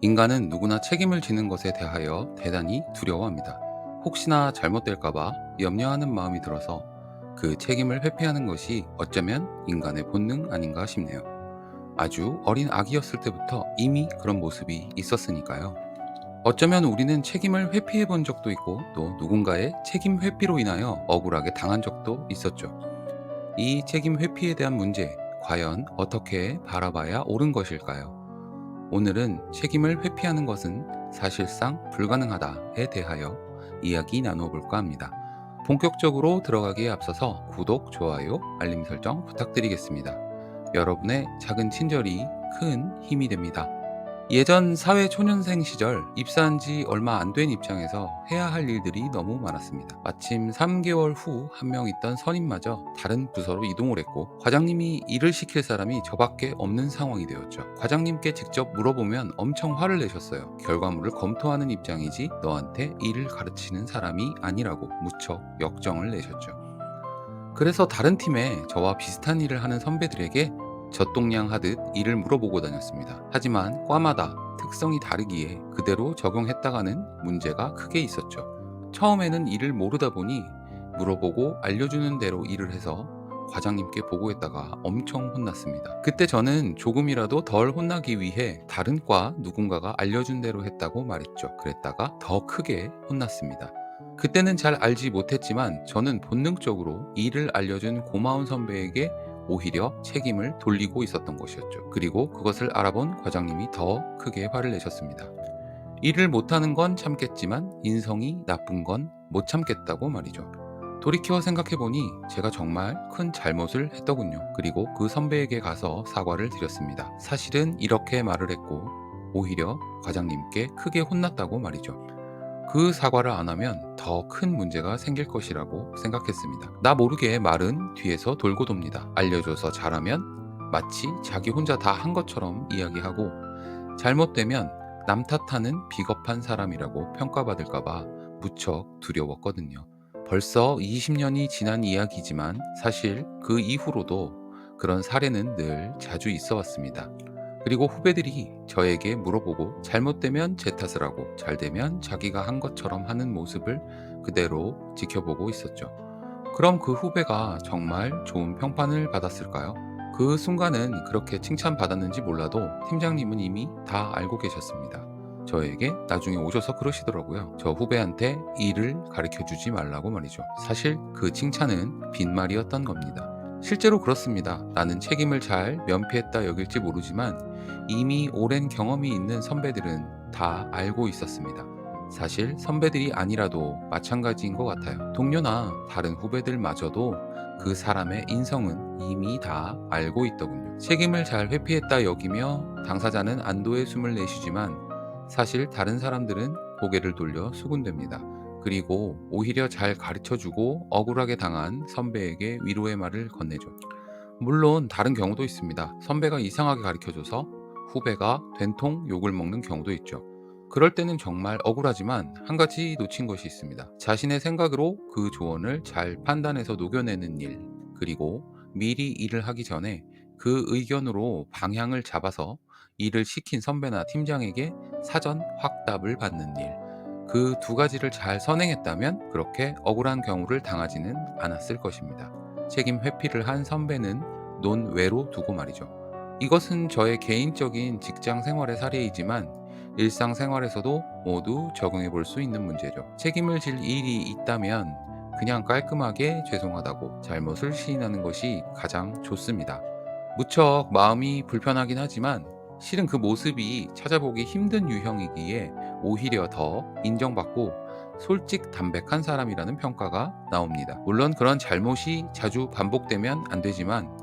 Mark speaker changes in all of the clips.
Speaker 1: 인간은 누구나 책임을 지는 것에 대하여 대단히 두려워합니다. 혹시나 잘못될까봐 염려하는 마음이 들어서 그 책임을 회피하는 것이 어쩌면 인간의 본능 아닌가 싶네요. 아주 어린 아기였을 때부터 이미 그런 모습이 있었으니까요. 어쩌면 우리는 책임을 회피해 본 적도 있고 또 누군가의 책임 회피로 인하여 억울하게 당한 적도 있었죠. 이 책임 회피에 대한 문제, 과연 어떻게 바라봐야 옳은 것일까요? 오늘은 책임을 회피하는 것은 사실상 불가능하다에 대하여 이야기 나누어 볼까 합니다. 본격적으로 들어가기에 앞서서 구독, 좋아요, 알림 설정 부탁드리겠습니다. 여러분의 작은 친절이 큰 힘이 됩니다. 예전 사회 초년생 시절 입사한 지 얼마 안 된 입장에서 해야 할 일들이 너무 많았습니다. 마침 3개월 후 한 명 있던 선임마저 다른 부서로 이동을 했고 과장님이 일을 시킬 사람이 저밖에 없는 상황이 되었죠. 과장님께 직접 물어보면 엄청 화를 내셨어요. 결과물을 검토하는 입장이지 너한테 일을 가르치는 사람이 아니라고 무척 역정을 내셨죠. 그래서 다른 팀에 저와 비슷한 일을 하는 선배들에게 젖동량 하듯 일을 물어보고 다녔습니다. 하지만 과마다 특성이 다르기에 그대로 적용했다가는 문제가 크게 있었죠. 처음에는 일을 모르다 보니 물어보고 알려주는 대로 일을 해서 과장님께 보고했다가 엄청 혼났습니다. 그때 저는 조금이라도 덜 혼나기 위해 다른 과 누군가가 알려준 대로 했다고 말했죠. 그랬다가 더 크게 혼났습니다. 그때는 잘 알지 못했지만 저는 본능적으로 일을 알려준 고마운 선배에게 오히려 책임을 돌리고 있었던 것이었죠. 그리고 그것을 알아본 과장님이 더 크게 화를 내셨습니다. 일을 못하는 건 참겠지만 인성이 나쁜 건 못 참겠다고 말이죠. 돌이켜 생각해보니 제가 정말 큰 잘못을 했더군요. 그리고 그 선배에게 가서 사과를 드렸습니다. 사실은 이렇게 말을 했고 오히려 과장님께 크게 혼났다고 말이죠. 그 사과를 안 하면 더 큰 문제가 생길 것이라고 생각했습니다. 나 모르게 말은 뒤에서 돌고 돕니다. 알려줘서 잘하면 마치 자기 혼자 다 한 것처럼 이야기하고 잘못되면 남 탓하는 비겁한 사람이라고 평가받을까봐 무척 두려웠거든요. 벌써 20년이 지난 이야기지만 사실 그 이후로도 그런 사례는 늘 자주 있어 왔습니다. 그리고 후배들이 저에게 물어보고 잘못되면 제 탓을 하고 잘 되면 자기가 한 것처럼 하는 모습을 그대로 지켜보고 있었죠. 그럼 그 후배가 정말 좋은 평판을 받았을까요? 그 순간은 그렇게 칭찬받았는지 몰라도 팀장님은 이미 다 알고 계셨습니다. 저에게 나중에 오셔서 그러시더라고요. 저 후배한테 일을 가르쳐 주지 말라고 말이죠. 사실 그 칭찬은 빈말이었던 겁니다. 실제로 그렇습니다. 나는 책임을 잘 면피했다 여길지 모르지만 이미 오랜 경험이 있는 선배들은 다 알고 있었습니다. 사실 선배들이 아니라도 마찬가지인 것 같아요. 동료나 다른 후배들마저도 그 사람의 인성은 이미 다 알고 있더군요. 책임을 잘 회피했다 여기며 당사자는 안도의 숨을 내쉬지만 사실 다른 사람들은 고개를 돌려 수군됩니다. 그리고 오히려 잘 가르쳐주고 억울하게 당한 선배에게 위로의 말을 건네죠. 물론 다른 경우도 있습니다. 선배가 이상하게 가르쳐줘서 후배가 된통 욕을 먹는 경우도 있죠. 그럴 때는 정말 억울하지만 한 가지 놓친 것이 있습니다. 자신의 생각으로 그 조언을 잘 판단해서 녹여내는 일, 그리고 미리 일을 하기 전에 그 의견으로 방향을 잡아서 일을 시킨 선배나 팀장에게 사전 확답을 받는 일. 그 두 가지를 잘 선행했다면 그렇게 억울한 경우를 당하지는 않았을 것입니다. 책임 회피를 한 선배는 논외로 두고 말이죠. 이것은 저의 개인적인 직장 생활의 사례이지만 일상 생활에서도 모두 적용해 볼 수 있는 문제죠. 책임을 질 일이 있다면 그냥 깔끔하게 죄송하다고 잘못을 시인하는 것이 가장 좋습니다. 무척 마음이 불편하긴 하지만 실은 그 모습이 찾아보기 힘든 유형이기에 오히려 더 인정받고 솔직 담백한 사람이라는 평가가 나옵니다. 물론 그런 잘못이 자주 반복되면 안 되지만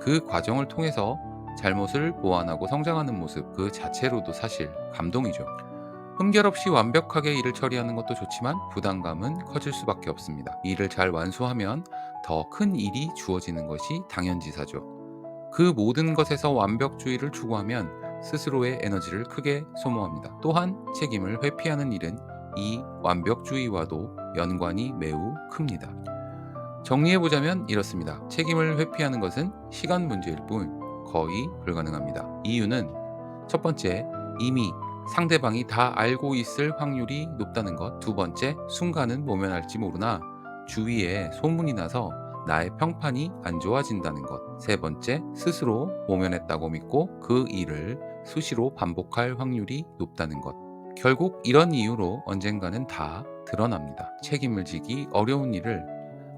Speaker 1: 그 과정을 통해서 잘못을 보완하고 성장하는 모습 그 자체로도 사실 감동이죠. 흠결 없이 완벽하게 일을 처리하는 것도 좋지만 부담감은 커질 수밖에 없습니다. 일을 잘 완수하면 더 큰 일이 주어지는 것이 당연지사죠. 그 모든 것에서 완벽주의를 추구하면 스스로의 에너지를 크게 소모합니다. 또한 책임을 회피하는 일은 이 완벽주의와도 연관이 매우 큽니다. 정리해보자면 이렇습니다. 책임을 회피하는 것은 시간 문제일 뿐 거의 불가능합니다. 이유는 첫 번째, 이미 상대방이 다 알고 있을 확률이 높다는 것. 두 번째, 순간은 모면할지 모르나 주위에 소문이 나서 나의 평판이 안 좋아진다는 것. 세 번째, 스스로 모면했다고 믿고 그 일을 수시로 반복할 확률이 높다는 것. 결국 이런 이유로 언젠가는 다 드러납니다. 책임을 지기 어려운 일을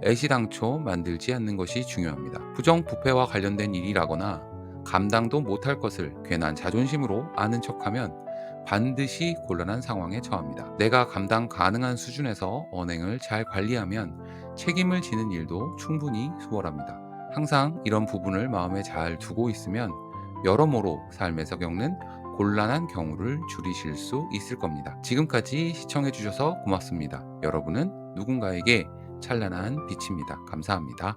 Speaker 1: 애시당초 만들지 않는 것이 중요합니다. 부정부패와 관련된 일이라거나 감당도 못할 것을 괜한 자존심으로 아는 척하면 반드시 곤란한 상황에 처합니다. 내가 감당 가능한 수준에서 언행을 잘 관리하면 책임을 지는 일도 충분히 수월합니다. 항상 이런 부분을 마음에 잘 두고 있으면 여러모로 삶에서 겪는 곤란한 경우를 줄이실 수 있을 겁니다. 지금까지 시청해주셔서 고맙습니다. 여러분은 누군가에게 찬란한 빛입니다. 감사합니다.